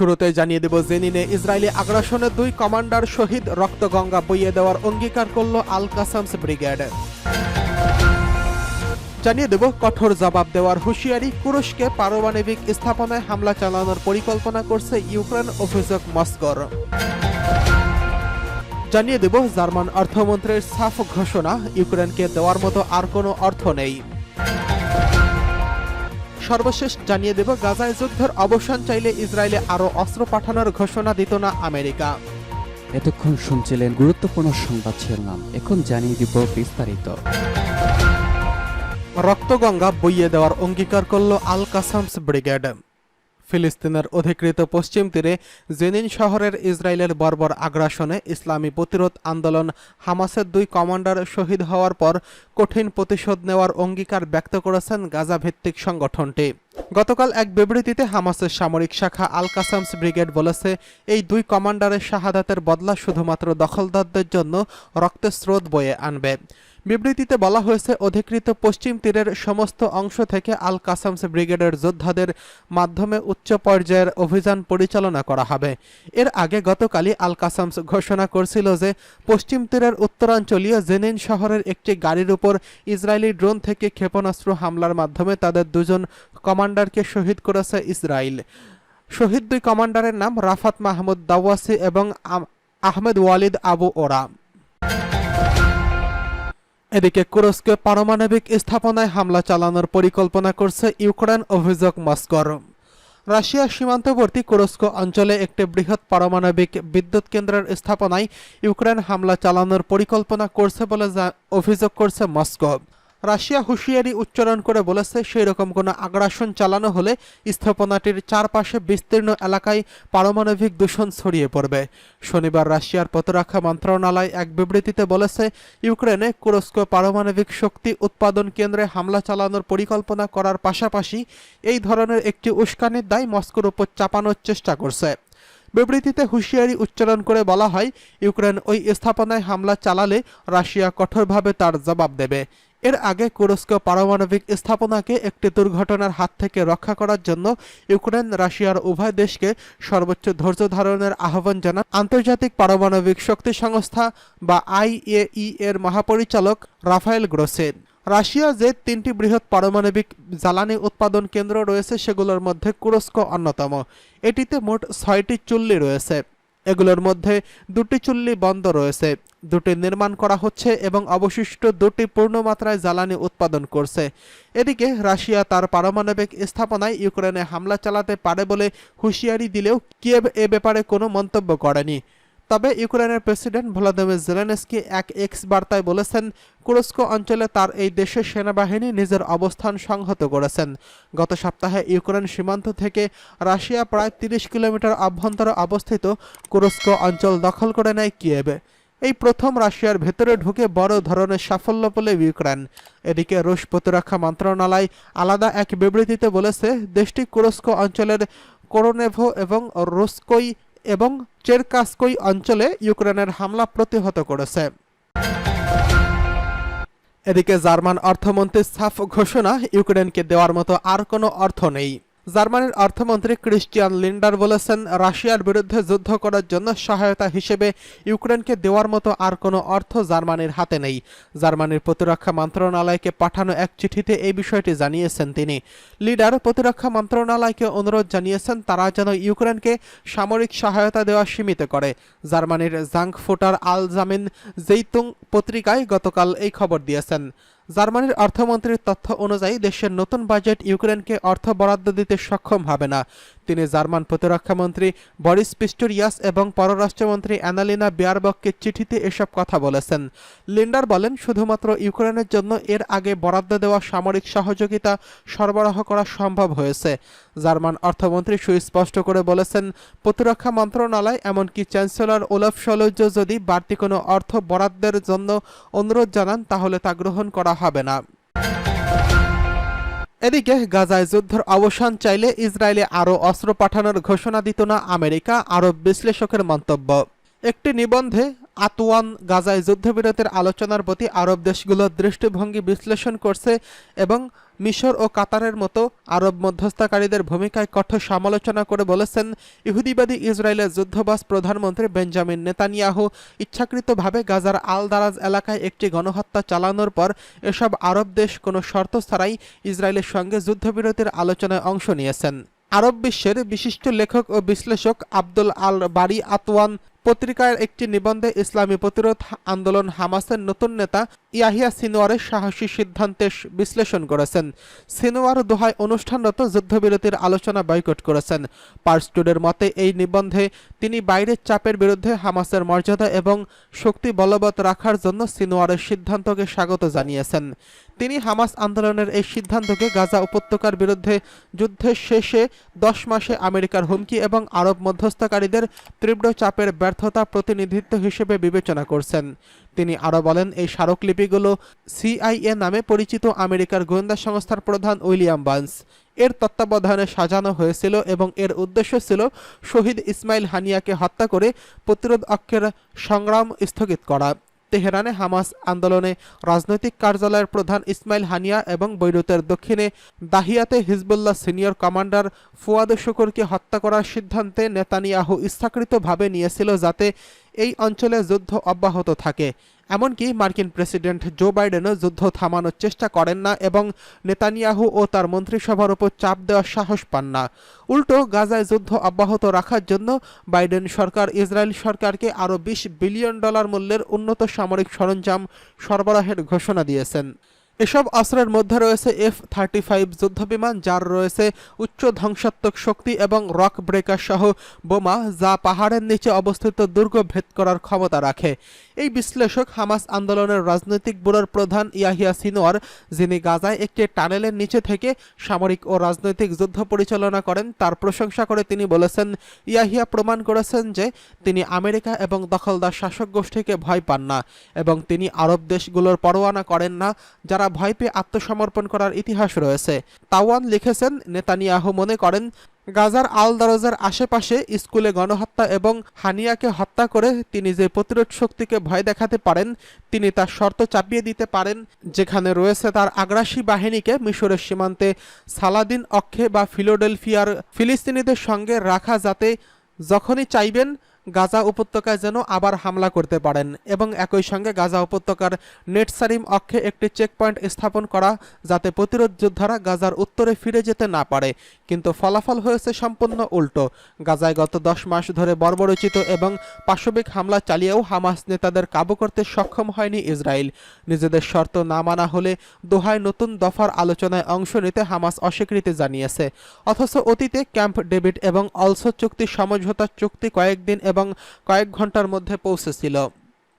শুরুতে জানিয়ে দেব, জেনিনে ইসরায়েলি আগ্রাসনের দুই কমান্ডার শহীদ রক্তগঙ্গা বইয়ে দেওয়ার অঙ্গীকার করল আল কাসামস ব্রিগেড। জানিয়ে দেব, কঠোর জবাব দেওয়ার হুঁশিয়ারি কুরস্কে পারমাণবিক স্থাপনায় হামলা চালানোর পরিকল্পনা করছে ইউক্রেন অভিযোগ মস্কোর। জানিয়ে দেব, জার্মান অর্থমন্ত্রীর সাফ ঘোষণা, ইউক্রেনকে দেওয়ার মতো আর কোনো অর্থ নেই। সর্বশেষ জানিয়ে দেব গাজায় যুদ্ধের অবসান চাইলে ইসরায়েলে আরও অস্ত্র পাঠানোর ঘোষণা দিত না আমেরিকা। এতক্ষণ শুনছিলেন গুরুত্বপূর্ণ সংবাদ শিরোনাম। এখন জানিয়ে দিব বিস্তারিত। রক্তগঙ্গা বইয়ে দেওয়ার অঙ্গীকার করল আল কাসামস ব্রিগেড। ফিলিস্তিনের অধিকৃত পশ্চিম তীরে জেনিন শহরের ইসরায়েলের বর্বর আগ্রাসনে ইসলামী প্রতিরোধ আন্দোলন হামাসের দুই কমান্ডার শহীদ হওয়ার পর কঠিন প্রতিশোধ নেওয়ার অঙ্গীকার ব্যক্ত করেছেন গাজা ভিত্তিক সংগঠনটি। গতকাল এক বিবৃতিতে হামাসের সামরিক শাখা আল কাসামস ব্রিগেড বলেছে, এই দুই কমান্ডারের শাহাদাতের বদলা শুধুমাত্র দখলদারদের জন্য রক্তের স্রোত বয়ে আনবে। বিবৃতিতে বলা হয়েছে, অধিকৃত পশ্চিম তীরের সমস্ত অংশ থেকে আল কাসামস ব্রিগেডের যোদ্ধাদের মাধ্যমে উচ্চ পর্যায়ের অভিযান পরিচালনা করা হবে। এর আগে গতকালই আল কাসামস ঘোষণা করছিল যে, পশ্চিম তীরের উত্তরাঞ্চলীয় জেনিন শহরের একটি গাড়ির উপর ইসরায়েলি ড্রোন থেকে ক্ষেপণাস্ত্র হামলার মাধ্যমে তাদের দুজন কমান্ডারকে শহীদ করেছে ইসরায়েল। শহীদ দুই কমান্ডারের নাম রাফাত মাহমুদ দাওয়াসি এবং আহমেদ ওয়ালিদ আবু ওরা। এদিকে কুরস্কে পারমাণবিক স্থাপনায় হামলা চালানোর পরিকল্পনা করছে ইউক্রেন অভিযোগ মস্কর। রাশিয়া সীমান্তবর্তী কুরস্ক অঞ্চলে একটি বৃহৎ পারমাণবিক বিদ্যুৎ কেন্দ্রের স্থাপনায় ইউক্রেন হামলা চালানোর পরিকল্পনা করছে বলে অভিযোগ করছে মস্কো। রাশিয়া হুঁশিয়ারি উচ্চারণ করে বলেছে সেই রকম কোনো আগ্রাসন চালানো হলে স্থাপনাটির চারপাশে বিস্তীর্ণ এলাকায় পারমাণবিক দূষণ ছড়িয়ে পড়বে। শনিবার রাশিয়ার প্রতিরক্ষা মন্ত্রণালয় এক বিবৃতিতে বলেছে, ইউক্রেনে কুরস্ক পারমাণবিক শক্তি উৎপাদন কেন্দ্রে হামলা চালানোর পরিকল্পনা করার পাশাপাশি এই ধরনের একটি উস্কানির দায় মস্কোর উপর চাপানোর চেষ্টা করছে। বিবৃতিতে হুঁশিয়ারি উচ্চারণ করে বলা হয়, ইউক্রেন ওই স্থাপনায় হামলা চালালে রাশিয়া কঠোরভাবে তার জবাব দেবে। এর আগে কুরস্ক পারমাণবিক স্থাপনাকে একটি দুর্ঘটনার হাত থেকে রক্ষা করার জন্য ইউক্রেন রাশিয়ার উভয় দেশকে সর্বোচ্চ ধৈর্য ধারণের আহ্বান জানান। আন্তর্জাতিক পারমাণবিক শক্তি সংস্থা বা আইএই এর মহাপরিচালক রাফায়েল গ্রোসেন। রাশিয়া যে তিনটি বৃহৎ পারমাণবিক জ্বালানি উৎপাদন কেন্দ্র রয়েছে, সেগুলোর মধ্যে কুরস্ক অন্যতম। এটিতে মোট ছয়টি চুল্লি রয়েছে। এগুলোর মধ্যে দুটি চুল্লি বন্ধ রয়েছে। দুটি নির্মাণ করা হচ্ছে এবং অবশিষ্ট দুটি পূর্ণমাত্রায় জ্বালানি উৎপাদন করছে। এদিকে রাশিয়া তার পারমাণবিক স্থাপনায় ইউক্রেনে হামলা চালাতে পারে বলে হুঁশিয়ারি দিলেও কিয়েভ এ ব্যাপারে কোনো মন্তব্য করেনি। তবে ইউক্রেনের প্রেসিডেন্ট ভলাদিমির জেলেনস্কি এক এক্স বার্তায় বলেছেন, কুরস্ক অঞ্চলে তার এই দেশের সেনাবাহিনী নিজের অবস্থান সংহত করেছেন। গত সপ্তাহে ইউক্রেন সীমান্ত থেকে রাশিয়া প্রায় তিরিশ কিলোমিটার অভ্যন্তরে অবস্থিত কুরস্ক অঞ্চল দখল করে নেয় কিয়েবে এই প্রথম রাশিয়ার ভেতরে ঢুকে বড় ধরনের সাফল্য বলে ইউক্রেন। এদিকে রুশ প্রতিরক্ষা মন্ত্রণালয় আলাদা এক বিবৃতিতে বলেছে, দেশটি কুরস্ক অঞ্চলের কোরোনেভো এবং রুস্কোই এবং চেরকাসকই অঞ্চলে ইউক্রেনের হামলা প্রতিহত করেছে। এদিকে জার্মান অর্থমন্ত্রী সাফ ঘোষণা, ইউক্রেনকে দেওয়ার মতো আর কোনো অর্থ নেই। জার্মানির অর্থমন্ত্রী ক্রিস্টিয়ান লিন্ডার বলেছেন রাশিয়ার বিরুদ্ধে যুদ্ধ করার জন্য সহায়তা হিসেবে ইউক্রেনকে দেওয়ার মতো আর কোনো অর্থ জার্মানির হাতে নেই। জার্মানির প্রতিরক্ষা মন্ত্রণালয়কে পাঠানো এক চিঠিতে এই বিষয়টি জানিয়েছেন তিনি। লিডার প্রতিরক্ষা মন্ত্রণালয়কে অনুরোধ জানিয়েছেন, তারা যেন ইউক্রেনকে সামরিক সহায়তা দেওয়া সীমিত করে। জার্মানির জাঙ্ক ফুটার আল জামিন জেইতুং পত্রিকায় গতকাল এই খবর দিয়েছেন। জার্মানির অর্থমন্ত্রীর তথ্য অনুযায়ী দেশের নতুন বাজেট ইউক্রেনকে অর্থ বরাদ্দ দিতে সক্ষম হবে না। তিনি জার্মান প্রতিরক্ষামন্ত্রী বরিস পিস্টোরিয়াস এবং পররাষ্ট্রমন্ত্রী অ্যানালিনা বিয়ারবককে চিঠিতে এসব কথা বলেছেন। লিন্ডার বলেন, শুধুমাত্র ইউক্রেনের জন্য এর আগে বরাদ্দ দেওয়া সামরিক সহযোগিতা সরবরাহ করা সম্ভব হয়েছে। জার্মান অর্থমন্ত্রী সুস্পষ্ট করে বলেছেন, প্রতিরক্ষা মন্ত্রণালয় এমনকি চ্যান্সেলর ওলাফ সলজ্জ যদি বাড়তি কোনো অর্থ বরাদ্দের জন্য অনুরোধ জানান, তাহলে তা গ্রহণ করা হবে না। এদিকে গাজায় যুদ্ধের অবসান চাইলে ইসরায়েলে আরও অস্ত্র পাঠানোর ঘোষণা দিত না আমেরিকা আরব বিশ্লেষকের মন্তব্য। একটি নিবন্ধে আতওয়ান গাজায় যুদ্ধবিরতির আলোচনার প্রতি আরব দেশগুলোর দৃষ্টিভঙ্গি বিশ্লেষণ করছে এবং মিশর ও কাতারের মতো আরব মধ্যস্থকারীদের ভূমিকায় কঠোর সমালোচনা করে বলেছেন ইহুদিবাদী ইসরায়েলের যুদ্ধবাস প্রধানমন্ত্রী বেঞ্জামিন নেতানিয়াহু। ইচ্ছাকৃতভাবে গাজার আল দারাজ এলাকায় একটি গণহত্যা চালানোর পর এসব আরব দেশ কোনো শর্ত ছাড়াই ইসরায়েলের সঙ্গে যুদ্ধবিরতির আলোচনায় অংশ নিয়েছেন। আরব বিশ্বের বিশিষ্ট লেখক ও বিশ্লেষক আব্দুল আল বারি আতওয়ান পত্রিকার একটি নিবন্ধে ইসলামী প্রতিরোধ আন্দোলন হামাসের নতুন নেতা ইয়াহিয়া সিনোয়ারের সাহসী সিদ্ধান্তের বিশ্লেষণ করেছেন। সিনোয়ার দোহায় অনুষ্ঠানরত যুদ্ধবিরতির আলোচনা বয়কট করেছেন। পার্সটুডের মতে, এই নিবন্ধে তিনি বাইরের চাপের বিরুদ্ধে হামাসের মর্যাদা এবং শক্তি বলবৎ রাখার জন্য সিনোয়ারের সিদ্ধান্তকে স্বাগত জানিয়েছেন। তিনি হামাস আন্দোলনের এই সিদ্ধান্তকে গাজা উপত্যকার বিরুদ্ধে যুদ্ধের শেষে দশ মাসে আমেরিকার হুমকি এবং আরব মধ্যস্থকারীদের তীব্র চাপের ব্যর্থতা প্রতিনিধিত্ব হিসেবে বিবেচনা করছেন। তিনি আরও বলেন, এই স্মারকলিপিগুলো সিআইএ নামে পরিচিত আমেরিকার গোয়েন্দা সংস্থার প্রধান উইলিয়াম বার্নস। এর তত্ত্বাবধানে সাজানো হয়েছিল এবং এর উদ্দেশ্য ছিল শহীদ ইসমাইল হানিয়াকে হত্যা করে প্রতিরোধ অক্ষের সংগ্রাম স্থগিত করা। তেহরানে হামাস আন্দোলনে রাজনৈতিক কার্যালয়ের প্রধান ইসমাইল হানিয়া এবং বৈরুতের দক্ষিণে দাহিয়াতে হিজবুল্লাহ সিনিয়র কমান্ডার ফুয়াদ শুকুরকে হত্যা করার সিদ্ধান্তে নেতানিয়াহু ইচ্ছাকৃতভাবে নিয়েছিল যাতে এই অঞ্চলে যুদ্ধ অব্যাহত থাকে। এমনকি মার্কিন প্রেসিডেন্ট জো বাইডেনও যুদ্ধ থামানোর চেষ্টা করেন না এবং নেতানিয়াহু ও তার মন্ত্রিসভার উপর চাপ দেওয়ার সাহস পান না। উল্টো গাজায় যুদ্ধ অব্যাহত রাখার জন্য বাইডেন সরকার ইসরায়েল সরকারকে আরও বিশ বিলিয়ন ডলার মূল্যের উন্নত সামরিক সরঞ্জাম সরবরাহের ঘোষণা দিয়েছেন। এসব অস্ত্রের মধ্যে রয়েছে এফ থার্টি ফাইভ যুদ্ধবিমান, যার রয়েছে উচ্চ ধ্বংসাত্মক শক্তি এবং রক ব্রেকার সহ বোমা, যা পাহাড়ের নিচে অবস্থিত দুর্গ ভেদ করার ক্ষমতা রাখে। এই বিশ্লেষক হামাস আন্দোলনের রাজনৈতিক ব্যুরোর প্রধান ইয়াহিয়া সিনোয়ার যিনি গাজায় একটি টানেলের নিচে থেকে সামরিক ও রাজনৈতিক যুদ্ধ পরিচালনা করেন, তার প্রশংসা করে তিনি বলেছেন, ইয়াহিয়া প্রমাণ করেছেন যে তিনি আমেরিকা এবং দখলদার শাসক গোষ্ঠীকে ভয় পান না এবং তিনি আরব দেশগুলোর পরোয়ানা করেন না, যারা ভয় পেয়ে আত্মসমর্পণ করার ইতিহাস রয়েছে। তাওয়ান লিখেছেন, নেতানিয়াহু মনে করেন, গাজার আল দারোজার আশেপাশে স্কুলে গণহত্যা এবং হানিয়াকে হত্যা করে তিনি যে প্রতিরোধ শক্তিকে ভয় দেখাতে পারেন, তিনি তার শর্ত চাপিয়ে দিতে পারেন। যেখানে রয়েছে তার আগ্রাসী বাহিনীকে মিশরের সীমান্তে সালাদিন অক্ষে বা ফিলোডেলফিয়ার ফিলিস্তিনিদের সঙ্গে রাখা যাতে যখনই চাইবেন গাজা উপত্যকায় যেন আবার হামলা করতে পারেন এবং একই সঙ্গে গাজা উপত্যকার নেটসারিম অক্ষে একটি চেকপয়েন্ট স্থাপন করা যাতে প্রতিরোধ যোদ্ধারা গাজার উত্তরে ফিরে যেতে না পারে। কিন্তু ফলাফল হয়েছে সম্পূর্ণ উল্টো। গাজায় গত দশ মাস ধরে বর্বরচিত এবং পাশবিক হামলা চালিয়েও হামাস নেতাদের কাবু করতে সক্ষম হয়নি ইসরায়েল। নিজেদের শর্ত না মানা হলে দোহায় নতুন দফার আলোচনায় অংশ নিতে হামাস অস্বীকৃতি জানিয়েছে। অথচ অতীতে ক্যাম্প ডেভিড এবং অলসো চুক্তি সমঝোতা চুক্তি কয়েকদিন এবং কয়েক ঘণ্টার মধ্যে পৌঁছেছিল।